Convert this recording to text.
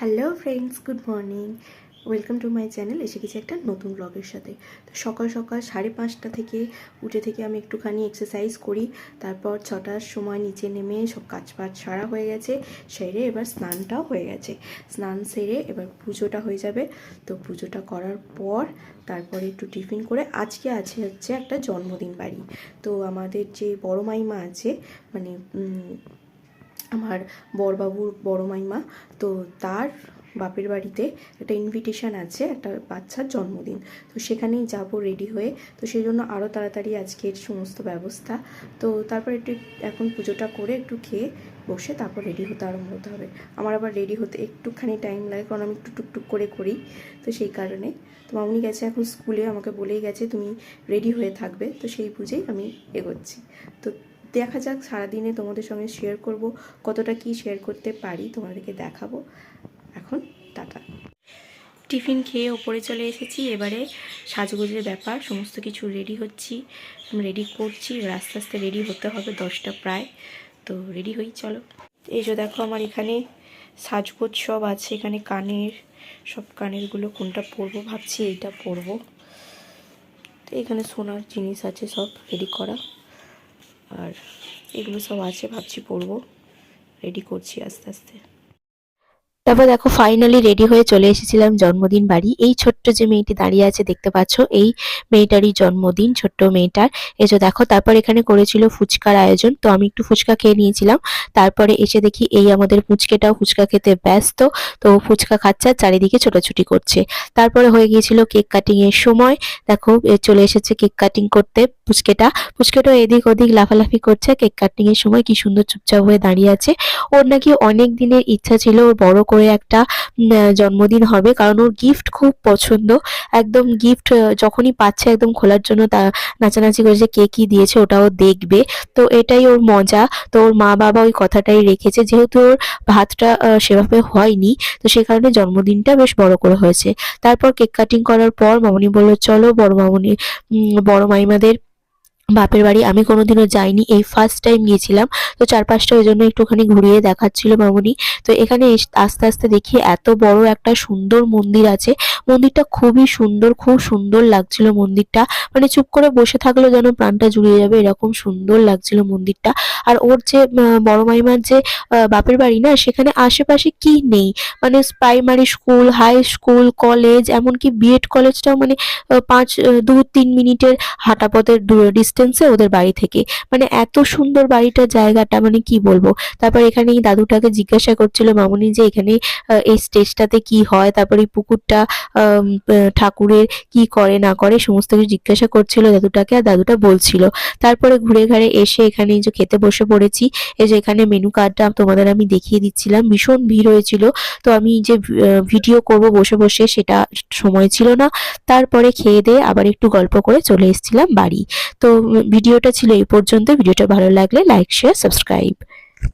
Hello friends, good morning. Welcome to my channel, এসে গেছি একটা নতুন ব্লগের সাথে। তো সকাল সকাল সাড়ে পাঁচটা থেকে উঠে থেকে আমি একটুখানি এক্সারসাইজ করি, তারপর ছটার সময় নিচে নেমে সব কাজ বাজ সারা হয়ে গেছে, সেরে এবার স্নানটাও হয়ে গেছে। স্নান সেরে এবার পুজোটা হয়ে যাবে। তো পুজোটা করার পর তারপরে একটু টিফিন করে আজকে আছে হচ্ছে একটা জন্মদিন বাড়ি। তো আমাদের যে বড় মাইমা আছে মানে আমার বড়বাবুর বড় মাইমা। তো তার বাপের বাড়িতে একটা ইনভিটেশন আছে, একটা বাচ্চার জন্মদিন। তো সেখানেই যাব রেডি হয়ে। তো সেই জন্য আরও তাড়াতাড়ি আজকের সমস্ত ব্যবস্থা। তো তারপর একটু এখন পুজোটা করে একটু খেয়ে বসে তারপর রেডি হতে আরম্ভ হতে হবে। আমার আবার রেডি হতে একটুখানি টাইম লাগে, কারণ আমি একটু টুকটুক করে করি। তো সেই কারণে। তো মামনি গেছে এখন স্কুলে আমাকে বলেই গেছে তুমি রেডি হয়ে থাকবে। তো সেই বুঝেই আমি এগোচ্ছি। তো দেখা যাক, সারাদিনে তোমাদের সঙ্গে শেয়ার করব, কতটা কি শেয়ার করতে পারি তোমাদেরকে দেখাবো। এখন টাটা। টিফিন খেয়ে ওপরে চলে এসেছি, এবারে সাজগোজের ব্যাপার, সমস্ত কিছু রেডি হচ্ছি। রেডি করছি, আস্তে আস্তে রেডি হতে হবে দশটা প্রায়। তো রেডি হই, চলো। এই যে দেখো আমার এখানে সাজগোজ সব আছে, এখানে কানের, সব কানেরগুলো কোনটা পরবো ভাবছি, এইটা পরবো। তো এখানে সোনার জিনিস আছে সব রেডি করা। আর এগুলো সব আছে ভাবছি পরবো রেডি করছি আস্তে আস্তে। তারপর দেখো ফাইনালি রেডি হয়ে চলে এসেছিলাম জন্মদিন বাড়ি। এই ছোট্ট যে মেয়েটি দাঁড়িয়ে আছে, দেখতে পাচ্ছ? এই মেয়েটারই জন্মদিন, ছোট্ট মেয়েটার। যে দেখো, তারপর এখানে করেছিল ফুচকার আয়োজন। তো আমি একটু ফুচকা খেয়ে নিয়েছিলাম। তারপরে এসে দেখি এই আমাদের পুচকেটাও ফুচকা খেতে ব্যস্ত। তো ফুচকা খাচ্ছে আর চারিদিকে ছোটাছুটি করছে। তারপরে হয়ে গিয়েছিল কেক কাটিং এর সময়। দেখো চলে এসেছে কেক কাটিং করতে পুচকেটা পুচকেটাও এদিক ওদিক লাফালাফি করছে। কেক কাটিং এর সময় কি সুন্দর চুপচাপ হয়ে দাঁড়িয়ে আছে। ওর নাকি অনেক দিনের ইচ্ছা ছিল, ওর বড় একটা জন্মদিন হবে। কারণ ওর গিফট খুব পছন্দ। একদম গিফট যখনই পাচ্ছে একদম খোলার জন্য তা নাচানাচি করেছে, কে কি দিয়েছে ওটাও দেখবে। তো এটাই ওর মজা। তো ওর মা বাবা ওই কথাটাই রেখেছে। যেহেতু ওর ভাতটা সেভাবে হয়নি, তো সেই কারণে জন্মদিনটা বেশ বড় করে হয়েছে। তারপর কেক কাটিং করার পর মামনি বলল, চলো বড় মামনি বড় মাইমাদের বাপের বাড়ি। আমি কোনোদিনও যাইনি, এই ফার্স্ট টাইম গিয়েছিলাম। তো চারপাশটা ওই জন্য একটুখানি ঘুরিয়ে দেখাচ্ছিল মামুনি। তো এখানে আস্তে আস্তে দেখি এত বড় একটা সুন্দর মন্দির আছে। মন্দিরটা খুবই সুন্দর, খুব সুন্দর লাগছিল মন্দিরটা। মানে চুপ করে বসে থাকলেও যেন প্রাণটা জুড়িয়ে যাবে, এরকম সুন্দর লাগছিল মন্দিরটা। আর ওর যে বড় মাইমার যে বাপের বাড়ি না, সেখানে আশেপাশে কি নেই? মানে primary school high school college এমনকি বিএড কলেজটাও মানে পাঁচ দু, তিন মিনিটের হাঁটা পথের ডিস্টেন্সে ওদের বাড়ি থেকে। মানে এত সুন্দর বাড়িটার জায়গাটা মানে কি বলব? তারপর এখানে এই দাদুটাকে জিজ্ঞাসা করছিল, মামুনি যে এখানে এই স্টেজটাতে কি হয়? তারপর এই পুকুরটা ঠাকুরের কি করে, না করে? সমস্ত কিছু জিজ্ঞাসা করছিল দাদুটাকে আর দাদুটা বলছিল। তারপরে ঘুরে ঘাড়ে এসে এখানে যে খেতে বসে পড়েছি, এই যে এখানে মেনু কার্ডটা তোমাদের আমি দেখিয়ে দিচ্ছিলাম। ভীষণ ভিড় হয়েছিল। তো আমি যে ভিডিও করব বসে বসে সেটা সময় ছিল না। তারপরে খেয়ে দিয়ে আবার একটু গল্প করে চলে এসেছিলাম বাড়ি। তো ভিডিওটা ছিল এই পর্যন্ত। ভিডিওটা ভালো লাগলে লাইক শেয়ার সাবস্ক্রাইব